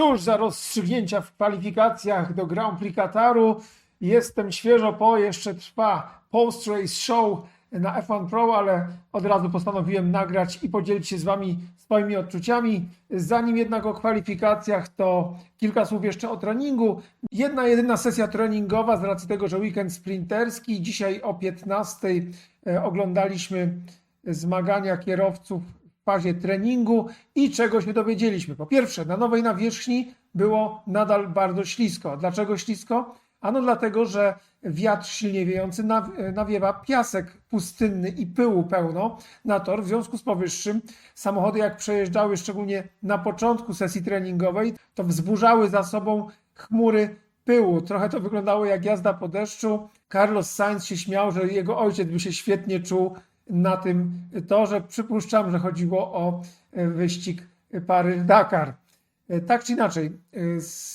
Tuż za rozstrzygnięcia w kwalifikacjach do Grand Prix Kataru jestem świeżo po, jeszcze trwa post-race show na F1 Pro, ale od razu postanowiłem nagrać i podzielić się z Wami swoimi odczuciami. Zanim jednak o kwalifikacjach, to kilka słów jeszcze o treningu. Jedna, jedyna sesja treningowa z racji tego, że weekend sprinterski. Dzisiaj o 15 oglądaliśmy zmagania kierowców w fazie treningu i czego się dowiedzieliśmy. Po pierwsze, na nowej nawierzchni było nadal bardzo ślisko. Dlaczego ślisko? Ano dlatego, że wiatr silnie wiejący naw- nawiewa piasek pustynny i pyłu pełno na tor. W związku z powyższym samochody jak przejeżdżały szczególnie na początku sesji treningowej, to wzburzały za sobą chmury pyłu. Trochę to wyglądało jak jazda po deszczu. Carlos Sainz się śmiał, że jego ojciec by się świetnie czuł na tym torze. Przypuszczam, że chodziło o e, wyścig Paryż-Dakar. E, Tak czy inaczej, e,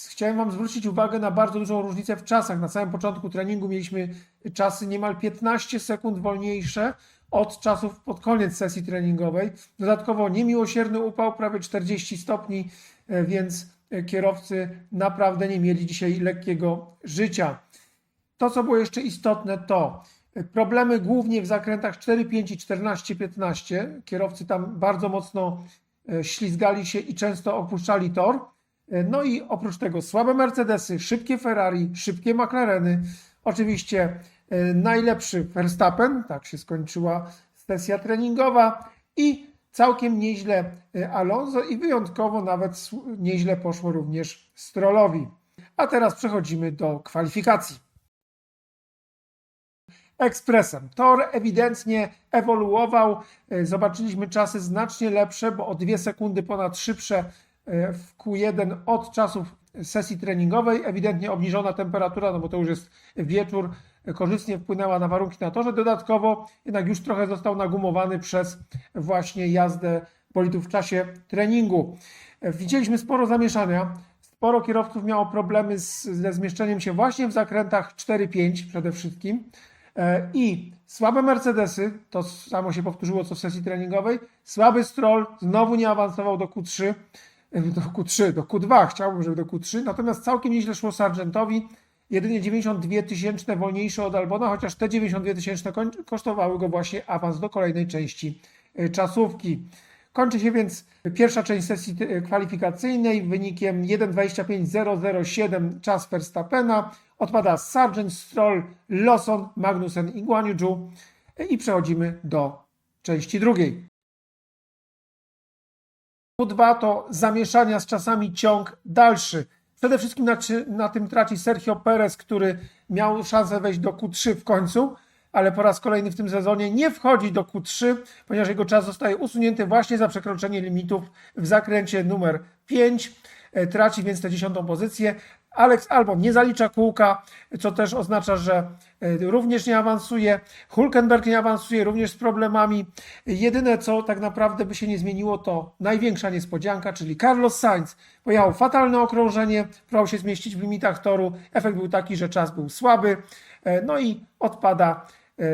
chciałem Wam zwrócić uwagę na bardzo dużą różnicę w czasach. Na samym początku treningu mieliśmy czasy niemal 15 sekund wolniejsze od czasów pod koniec sesji treningowej. Dodatkowo niemiłosierny upał, prawie 40 stopni, e, więc kierowcy naprawdę nie mieli dzisiaj lekkiego życia. To, co było jeszcze istotne, to problemy głównie w zakrętach 4, 5 i 14, 15. Kierowcy tam bardzo mocno ślizgali się i często opuszczali tor. E, No i oprócz tego słabe Mercedesy, szybkie Ferrari, szybkie McLareny. Oczywiście e, najlepszy Verstappen, tak się skończyła sesja treningowa i całkiem nieźle e, Alonso i wyjątkowo nawet nieźle poszło również Strollowi. A teraz przechodzimy do kwalifikacji ekspresem. Tor ewidentnie ewoluował. E, Zobaczyliśmy czasy znacznie lepsze, bo o dwie sekundy ponad szybsze e, w Q1 od czasów sesji treningowej. Ewidentnie obniżona temperatura, no bo to już jest wieczór, e, korzystnie wpłynęła na warunki na torze. Dodatkowo jednak już trochę został nagumowany przez właśnie jazdę bolidów w czasie treningu. Widzieliśmy sporo zamieszania. Sporo kierowców miało problemy z, ze zmieszczeniem się właśnie w zakrętach 4-5 przede wszystkim. E, I słabe Mercedesy, to samo się powtórzyło co w sesji treningowej. Słaby Stroll znowu nie awansował do Q3, e, do Q3, do Q2, chciałbym, żeby do Q3. Natomiast całkiem nieźle szło Sargentowi. Jedynie 92 tysięczne wolniejsze od Albona, chociaż te 92 tysięczne kosztowały go właśnie awans do kolejnej części e, czasówki. Kończy się więc pierwsza część sesji kwalifikacyjnej wynikiem 1.25.007 czas Verstappena. Odpada Sargent, Stroll, Lawson, Magnussen i Guan Yu Zhou. E, I przechodzimy do części drugiej. Q2 to zamieszania z czasami ciąg dalszy. Przede wszystkim na, na tym traci Sergio Perez, który miał szansę wejść do Q3 w końcu, ale po raz kolejny w tym sezonie nie wchodzi do Q3, ponieważ jego czas zostaje usunięty właśnie za przekroczenie limitów w zakręcie numer 5. E, Traci więc tę dziesiątą pozycję. Alex Albon nie zalicza kółka, co też oznacza, że e, również nie awansuje. Hulkenberg nie awansuje, również z problemami. Jedyne, co tak naprawdę by się nie zmieniło, to największa niespodzianka, czyli Carlos Sainz pojechał fatalne okrążenie, próbował się zmieścić w limitach toru. Efekt był taki, że czas był słaby. E, No i odpada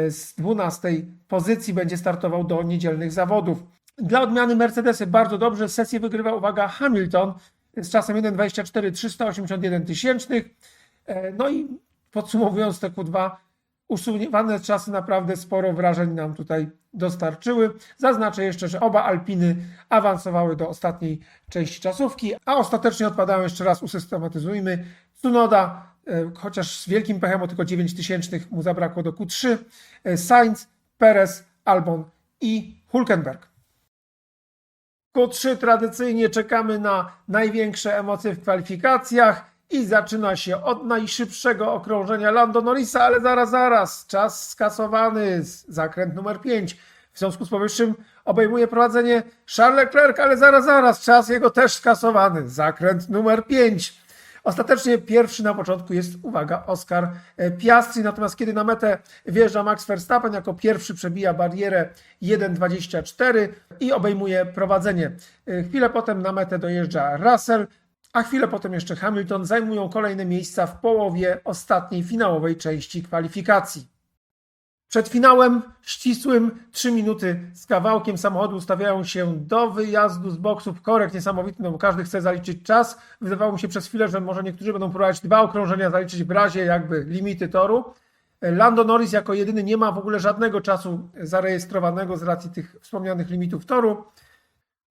z 12 pozycji, będzie startował do niedzielnych zawodów. Dla odmiany Mercedesy bardzo dobrze. Sesję wygrywa, uwaga, Hamilton z czasem 1.24 381 tysięcznych. E, No i podsumowując te Q2, usuwane czasy naprawdę sporo wrażeń nam tutaj dostarczyły. Zaznaczę jeszcze, że oba Alpiny awansowały do ostatniej części czasówki, a ostatecznie odpadają jeszcze raz usystematyzujmy. Tsunoda, e, chociaż z wielkim pechem o tylko 9 tysięcznych mu zabrakło do Q3, e, Sainz, Perez, Albon i Hulkenberg. Q3 tradycyjnie czekamy na największe emocje w kwalifikacjach i zaczyna się od najszybszego okrążenia Lando Norrisa, ale zaraz, zaraz, czas skasowany, zakręt numer 5. W związku z powyższym obejmuje prowadzenie Charles Leclerc, ale zaraz, zaraz, czas jego też skasowany, zakręt numer 5. Ostatecznie pierwszy na początku jest, uwaga, Oscar e, Piastri, natomiast kiedy na metę wjeżdża Max Verstappen, jako pierwszy przebija barierę 1.24 i obejmuje prowadzenie. E, Chwilę potem na metę dojeżdża Russell, a chwilę potem jeszcze Hamilton zajmują kolejne miejsca w połowie ostatniej finałowej części kwalifikacji. Przed finałem ścisłym 3 minuty z kawałkiem samochody ustawiają się do wyjazdu z boksów. Korek niesamowity, no bo każdy chce zaliczyć czas. Wydawało mi się przez chwilę, że może niektórzy będą próbować dwa okrążenia zaliczyć w razie jakby limity toru. Lando Norris jako jedyny nie ma w ogóle żadnego czasu zarejestrowanego z racji tych wspomnianych limitów toru.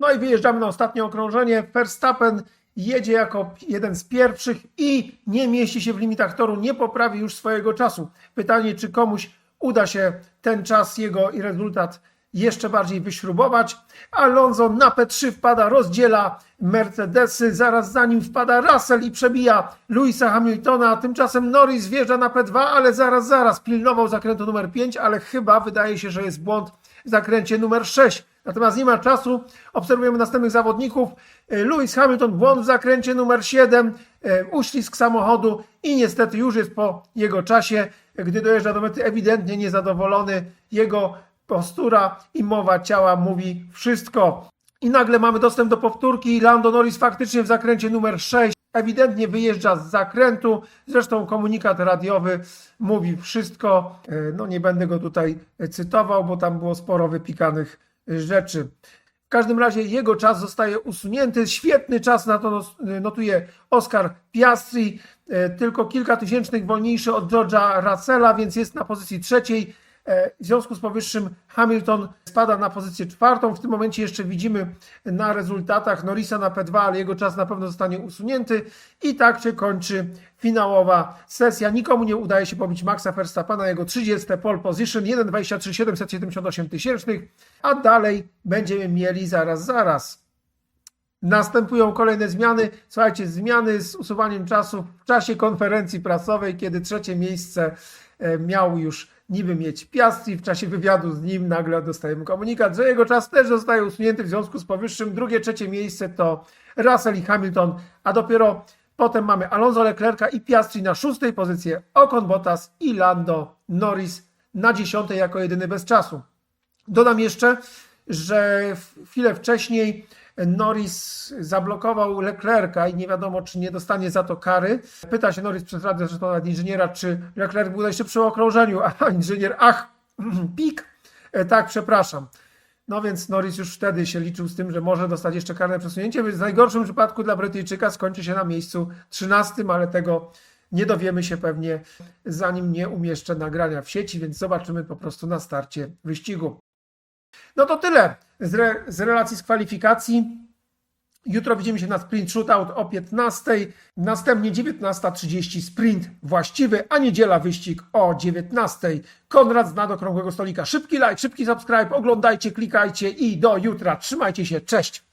No i wyjeżdżamy na ostatnie okrążenie. Verstappen jedzie jako jeden z pierwszych i nie mieści się w limitach toru, nie poprawi już swojego czasu. Pytanie, czy komuś uda się ten czas jego i rezultat jeszcze bardziej wyśrubować. Alonso na P3 wpada, rozdziela Mercedesy, zaraz za nim wpada Russell i przebija Louisa Hamiltona, tymczasem Norris wjeżdża na P2, ale zaraz, zaraz pilnował zakrętu numer 5, ale chyba wydaje się, że jest błąd w zakręcie numer 6. Natomiast nie ma czasu, obserwujemy następnych zawodników. Lewis Hamilton, błąd w zakręcie numer 7, e, uślizg samochodu i niestety już jest po jego czasie, gdy dojeżdża do mety ewidentnie niezadowolony. Jego postura i mowa ciała mówi wszystko. I nagle mamy dostęp do powtórki. Lando Norris faktycznie w zakręcie numer 6 ewidentnie wyjeżdża z zakrętu. Zresztą komunikat radiowy mówi wszystko. E, No nie będę go tutaj cytował, bo tam było sporo wypikanych rzeczy. W każdym razie jego czas zostaje usunięty. Świetny czas na to notuje Oscar Piastri, tylko kilka tysięcznych wolniejszy od George'a Russella, więc jest na pozycji trzeciej. E, W związku z powyższym Hamilton spada na pozycję czwartą. W tym momencie jeszcze widzimy na rezultatach Norrisa na P2, ale jego czas na pewno zostanie usunięty. I tak się kończy finałowa sesja. Nikomu nie udaje się pobić Maxa Verstappena, jego 30 pole position, 1.23 778 tysięcznych, a dalej będziemy mieli zaraz, zaraz. Następują kolejne zmiany. Słuchajcie, zmiany z usuwaniem czasu w czasie konferencji prasowej, kiedy trzecie miejsce e, miał już niby mieć Piastri. W czasie wywiadu z nim nagle dostajemy komunikat, że jego czas też zostaje usunięty w związku z powyższym. Drugie, trzecie miejsce to Russell i Hamilton, a dopiero potem mamy Alonso Leclerca i Piastri na szóstej pozycji, Ocon Bottas i Lando Norris na dziesiątej jako jedyny bez czasu. Dodam jeszcze, że chwilę wcześniej Norris zablokował Leclerca i nie wiadomo, czy nie dostanie za to kary. Pyta się Norris przez radę, zresztą nawet inżyniera, czy Leclerc był najszybszy przy okrążeniu, a inżynier, ach, pik, E, tak, przepraszam. No więc Norris już wtedy się liczył z tym, że może dostać jeszcze karne przesunięcie, więc w najgorszym przypadku dla Brytyjczyka skończy się na miejscu 13, ale tego nie dowiemy się pewnie, zanim nie umieszczę nagrania w sieci, więc zobaczymy po prostu na starcie wyścigu. No to tyle z, re, z relacji z kwalifikacji. Jutro widzimy się na sprint shootout o 15. Następnie 19.30 sprint właściwy, a niedziela wyścig o 19.00. Konrad z nadokrągłego stolika. Szybki like, szybki subscribe, oglądajcie, klikajcie i do jutra. Trzymajcie się, cześć!